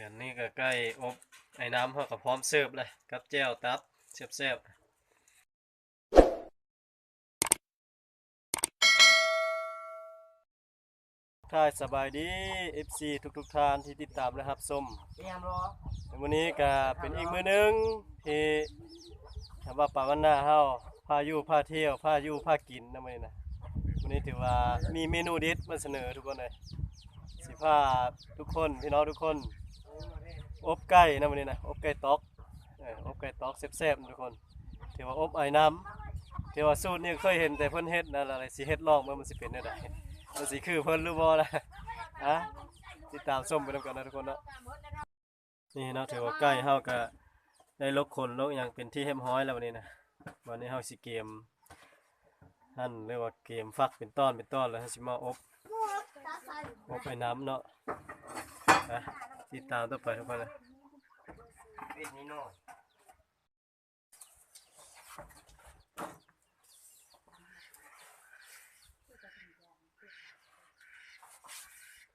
เดี๋ยวนี้ก็ใกล้อบไอ้น้ำเขาก็พร้อมเสิร์ฟเลยกับแจ่วตับแซ่บๆท่ายสบายดี FC ทุกๆท่านที่ติดตามนะครับส้มเตรียมรอวันนี้ก็เป็นอีกมือหนึ่งที่คำว่าปาวันหน้าเฮาพาอยู่พาเที่ยวพาอยู่พากินนะมือนี้นะวันนี้ถือว่ามีเมนูเด็ดมาเสนอทุกคนเลยสิพาทุกคนพี่น้องทุกคน อบไก่นะวันนี้นะอบไก่ตอกอบไก่ตอกแซ่บๆทุกคนถือว่าอบไอ้น้ำถือว่าสูตรนี่เคยเห็นแต่เพิ่นเฮ็ดนะอะไรสิเฮ็ดลองว่ามันสิเป็นได้ไดมันสิคือเพิ่นรือบ่นะฮะติดตามชมไปนํกันนะทุกคนเนาะนี่เนาะถือว่าไก่เฮาก็ได้ลกคนลกอย่างเป็นที่เรียบร้อยแล้ววันนี้นะวันนี้เฮาสิเกมหั่นเรียกว่าเกมฟักเป็นต้อนเป็นต้อนแล้วเฮาสิมาอบอบไอ้น้ำเนาะนะ ติดตามต่อไปทุกคนนะปิดนี่หน่อย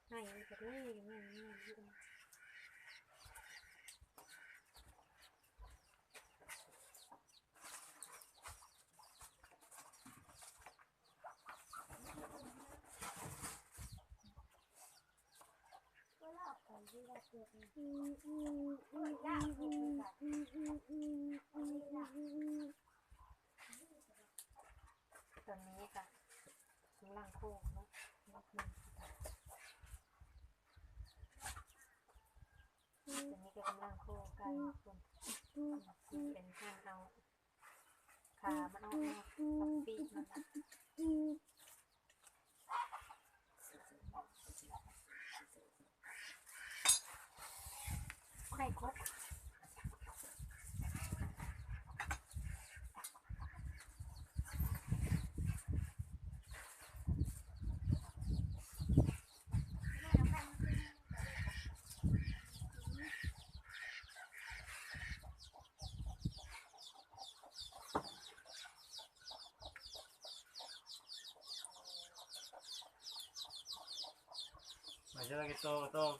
ให้ก็ได้ไม่ไม่ ตอนนี้ค่ะกำลังโค้งเนาะนิดนึงตอนนี้ก็กำลังโค้งไกลคนเป็นการเอาขามันออากับปีกมันนะไข่ครบ มาเจอกันโตต้อง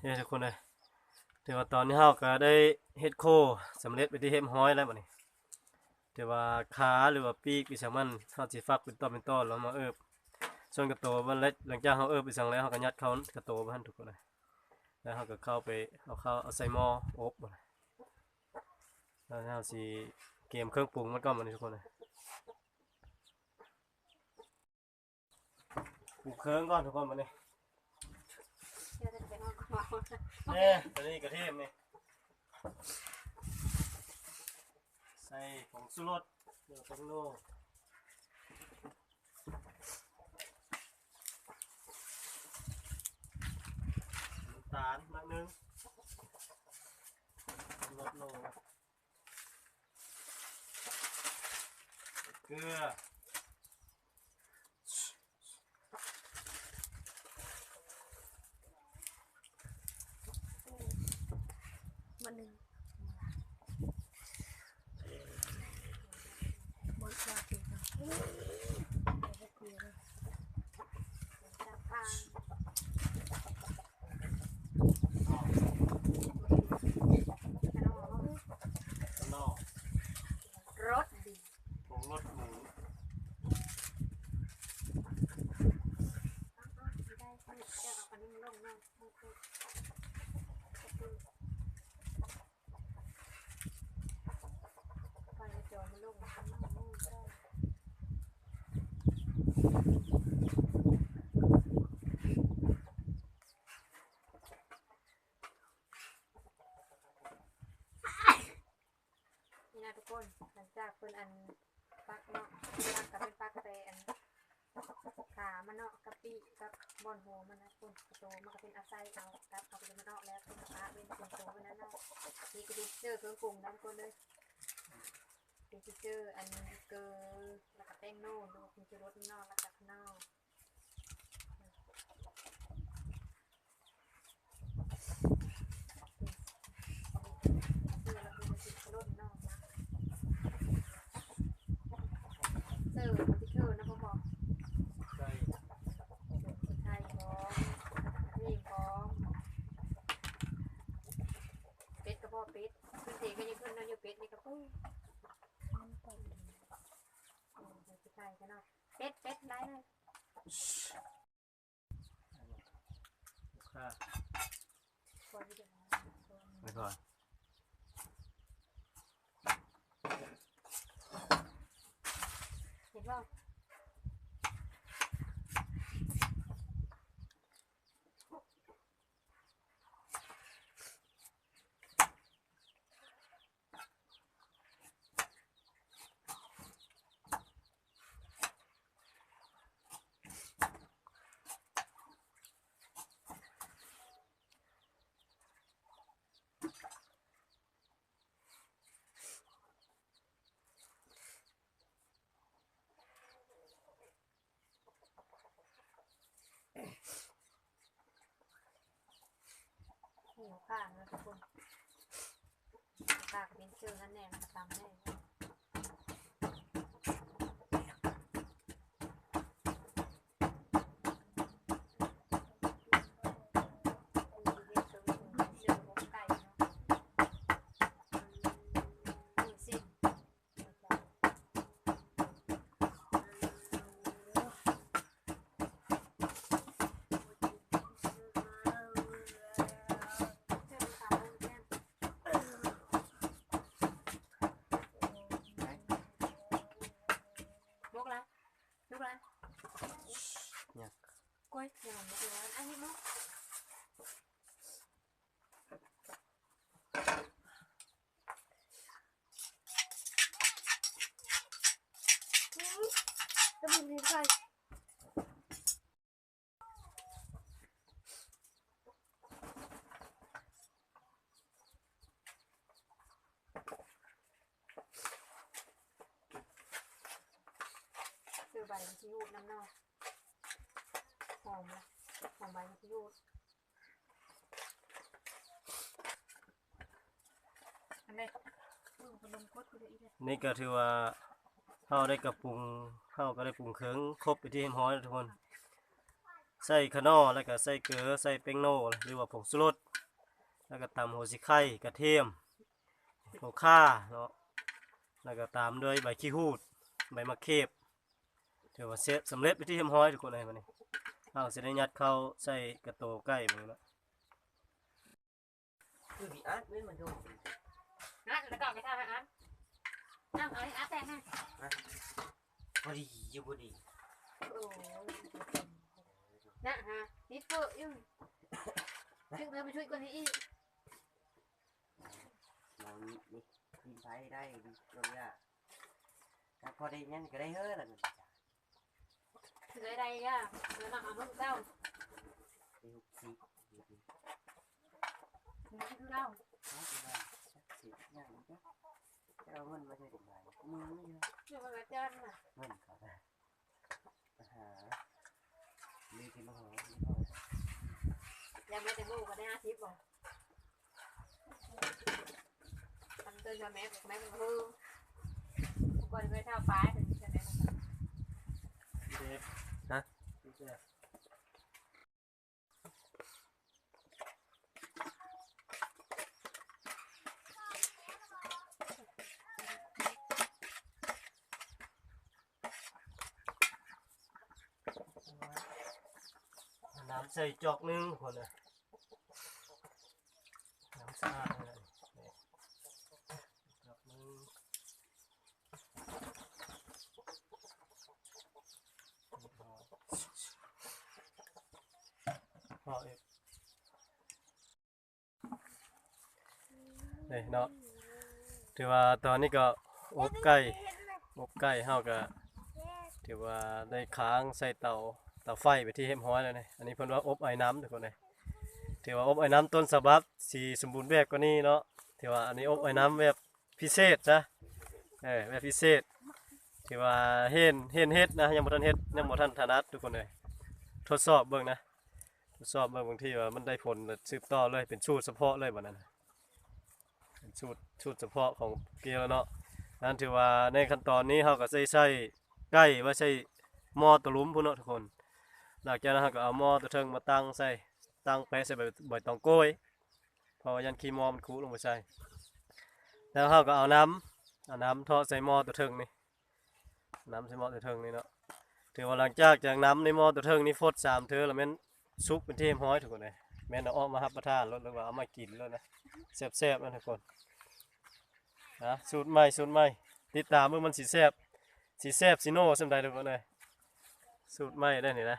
เฮ้ยทุกคนเลยถือว่าตอนนี้เฮาก็ได้เฮ็ดโคสำเร็จไปที่เฮ็ดห้อยแล้วบัดนี้ถือว่าขาหรือว่าปีกอีสังมันเฮาสิฟักเป็นตอนเป็นตอนแล้วมาเอิบส่วนกระโตมันเล็กหลังจากเฮาเอิบอีสังแล้วเฮาก็ยัดเขากระโตบ่ทันทุกคนเลย แล้วเฮาก็เข้าไปเอาเข้าเอาใส่หม้ออบบัดนี้แล้วเฮาสิเกมเครื่องปรุงมันก็มันนี้ทุกคนเลยปรุงเครื่องก่อนทุกคนบัดนี้เดี๋ยวจะไปนอนก่อนเนี่ยตอนนี้กระเทียมนี่ใส่ผงชูรสเดี๋ยวต้องโน่น้ำตานมากนึงลดลงเกลือ มันหนึ่งหมดแล้วสิค่ะเดี๋ยวจะคุยเลยจับปลาแล้ว ข้างนอก รสดี ผงรสหมู ได้สนุกจะเอาอันนี้ลงนะโอเคไฟจอมันลงมันลงได้ นี่นะ ทุกคนหลังจากเพิ่นอันปักเนาะปักกับเป็นปักแต่อันขามันเนาะกะปิกับบอนโหมันนะคนกระโตมันก็เป็นอาไซเอากับเอาไปมันเนาะแล้วเป็นปลาเป็นคนโตมันนั้นเนาะนี่ก็ดูเจอเครื่องปรุงนั้นคนเลยดูเจออันเกลือแล้วก็แป้งโน่ดูคุณจะรสนอกแล้วก็ข้างนอก นี่ก็ยังขึ้นนอนอยู่เป็ดนี่ก็ปุ้งโอ้ยสิใช่กันเนาะเป็ดเป็ดได้เลยค่ะควรที่จะไปก่อน ข้าวนะทุกคนข้าวก็เป็นเชื่อกันแน่นะตามแน่ลูกละลูกละ เนี่ย กล้วยหอมลูกละอันนี้มุกจะมึงมีใคร ซื้อใบมะกรูดน้ำเน่าหอมละหอมใบมะกรูดอันนี้ลูกขนมคดกูจะอีกเลยนี่ก็ถือว่าเฮาได้กระปรุงเฮาก็ได้ปรุงเครื่องครบไปที่เรียบร้อยแล้วทุกคน ใส่ขนอแล้วก็ใส่เกลือใส่แป้งโน่หรือว่าผงชูรสแล้วก็ตำหัวสิไข่กระเทียมหัวข่าเนาะแล้วก็ตามด้วยใบขี้หูด ใบมะเขือ ถือว่าเสร็จสำเร็จไปที่เรียบร้อยทุกคนเลยมันนี่เฮาสิได้ยัดเข้าใส่กระโตไก่ไปแล้วคือพี่อาร์ตไม่มาดูนะแล้วก็ไปทำอาหารนั่งเอาอาแต่งนะพอดีอยู่พอดีโอ้นะฮะนี่เปิดอยู่ถึงเราไปช่วยคนนี้อีกเรานี่นี่ทีมไทยได้ดีตรงนี้ถ้าพอได้งั้นก็ได้เฮ้อละมัน ถึงอะไรอะเดี๋ยวเราเอาลูกเต้าได้หกสิบดีดีถึงลูกเต้าเอาไปได้สักสิบอย่างนี้ก็จะเอาเงินมาได้ยังไงมือไม่เยอะเดี๋ยวมันจะเจ้าน่ะเงินเขาได้มาหาลีกินมาหายังไม่แต่ลูกก็ได้อาทิตย์บ่ทำตัวชแม่แม่มันคือก่อนไปเท่าฟ้าถึงใช่ไหมเด็ก ฮะน้ำใส่จอกนึงคนเลยน้ำสะอาดเลยนี่จอกหนึงพอ เอกนี่เนาะถือว่าตอนนี้ก็อบไก่อบไก่เฮาก็ถือว่าได้ค้างใส่เตาเตาไฟไปที่เรียบร้อยแล้วนี่อันนี้เพิ่นว่าอบไอ้น้ำทุกคนเลยถือว่าอบไอ้น้ำต้นฉบับสีสมบูรณ์แบบกว่านี้เนาะถือว่าอันนี้อบไอ้น้ำแบบพิเศษนะเออแบบพิเศษถือว่าเห็นเห็นเฮ็ดนะยังบ่ทันเฮ็ดยังบ่ทันถนัดทุกคนเลยทดสอบเบิ่งนะ สอบเบิ่งบางทีว่ามันได้ผลสืบต่อเลยเป็นสูตรเฉพาะเลยบัดนั้นน่ะเป็นสูตรสูตรเฉพาะของเกียวเนาะนั่นถือว่าในขั้นตอนนี้เฮาก็ใส่ใส่ไก่ว่าใส่หม้อตะลุมพุ่นเนาะทุกคนหลังจากนั้นเราก็เอาหม้อตัวเทิงมาตั้งใส่ตั้งแปะใส่ใบตองโก้ยเพราะยันขี้หม้อมันคุลงไปใส่แล้วเฮาก็เอาน้ำเอาน้ำเทาะใส่หม้อตัวเทิงนี่น้ำใส่หม้อตัวเทิงนี่เนาะถือว่าหลังจากจากน้ำในหม้อตัวเทิงนี่ฟดสามเทือแล้วม่น ซุปเป็นที่เรียบร้อยทุกคนเลยแม่นเอาออกมารับประทานแล้วหรือว่าเอามากินแล้วนะแซ่บๆนะทุกคนนะสูตรใหม่สูตรใหม่ติดตามเมื่อมันสิแซ่บสิแซ่บสิโน่สำใดทุกคนเลยสูตรใหม่ได้นี่นะ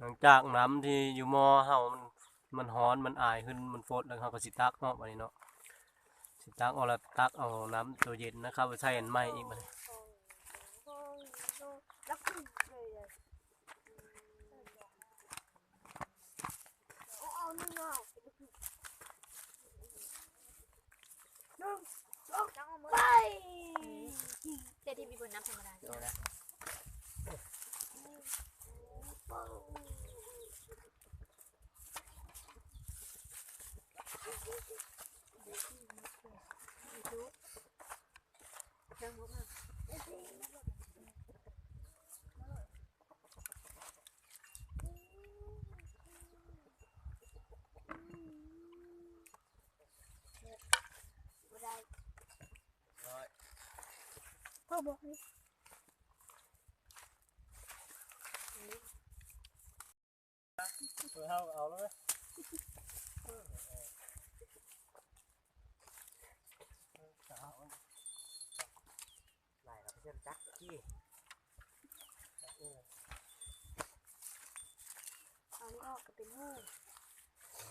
หลังจากน้ำที่อยู่มอเฮามันมันร้อนมันอายขึ้นมันฟดแล้วเฮาก็สิตักเนาะบัดนี้เนาะสิตักเอาละตักเอาน้ำตัวเย็นนะครับไปใส่อันใหม่อีกบัน ไปเจที่มีบนน้ำธรรมดาเอาละเครื่องมุกมาก พ่อบอกให้เฮาเอาแล้วไล่เราไปเชื่อมจักที่เอานี่ออกก็เป็นหู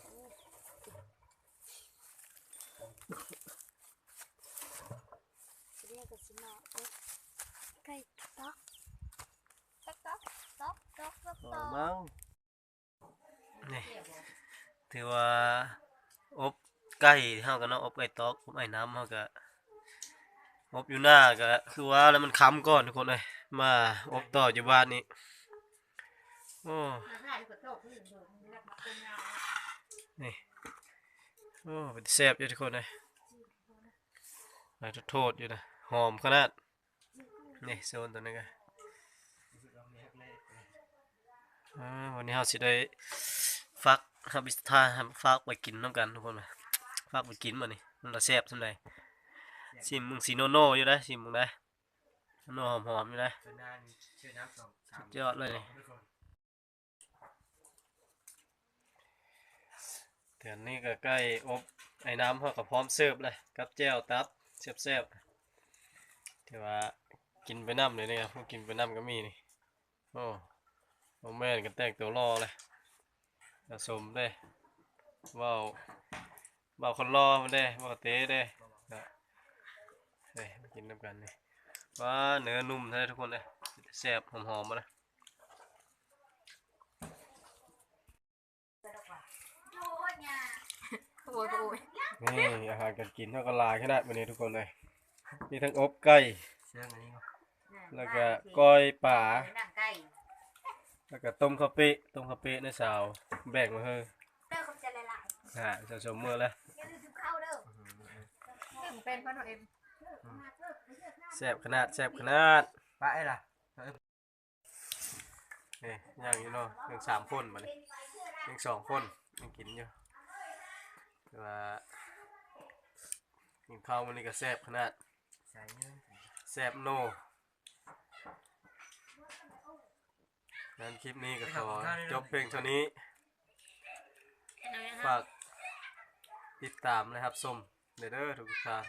เรียกกับสิมาเอ๊ะไก่ต๊อกต๊อกต๊อกต๊อ กต๊อกต๊อกอ๋อต๊อกมั้งนี่ถือว่าอบไก่เฮาก็เนาะอบไก่ตอกอบไอ้น้ำเฮาก็อบอยู่หน้าก็คือว่าแล้วมันค้ำก่อนทุกคนเลยมาอบต่ออยู่บ้านนี้โอ้นี่โอ้เป็นแซ่บอยู่ทุกคนเลยหลายโทษอยู่นะ หอมขนาดนี่โซนตัวนี้กันวันนี้เราสิได้ฟักฮับบิสทาฮับฟักไปกินน้ำกันทุกคนเลยฟักไปกินมานี่มันละแซ่บสำใดชิมมึงสีโนโน่อยู่ได้ชิมึงได้โน่หอมๆอมยู่ได้เชื่อน้ำเชื่อน้ำสองสามสุดยอดเลยนี่ทุกคนเดี๋ยวนี้ก็ใกล้อบไอ้น้ำเขาก็พร้อมเสิร์ฟเลยกับแจ่วตับแซ่บๆ ที่ว่ากินไปน้ำเลยเนี่ยพวกกินไปน้ำก็มีนี่โอ้โอแม่นกันแตกตัวรอเลยผสมได้ว้าวว้าวคนรอมันได้ว้าวเต้ได้นะเฮ้ยมากินน้ำกันนี่ว่าเนื้อนุ่มแท้ทุกคนเลยแซ่บหอมๆมาเลยโอ้ยโอ้ยนี่อาหารการกินเท่ากันลายขนาดวันนี้ทุกคนเลย มีทั้งอบไก่เชื่ออันนี้ก่อนแล้วก็ก้อยป่านั่งใกล้แล้วก็ต้มข้าวเป๊ะต้มข้าวเป๊ะในสาวแบ่งมาเฮ้ยเด้อเขาจะละลายอ่าจะสมมือแล้วอย่าลืมทุกข้าวเด้อถึงเป็นพ่อหนูเอ็มแซ่บขนาดแซ่บขนาดป้าไอ้ล่ะนี่ย่างอยู่เนาะยังสามคนมาเลยยังสองคนยังกินอยู่แต่ว่ากินข้าวมันนี้ก็แซ่บขนาด ใส่เนื้อแซ่บโนงั้นคลิปนี้ก็ขอจบเพียงเท่านี้ ฝากติดตามนะครับส้มเด้อทุกท่าน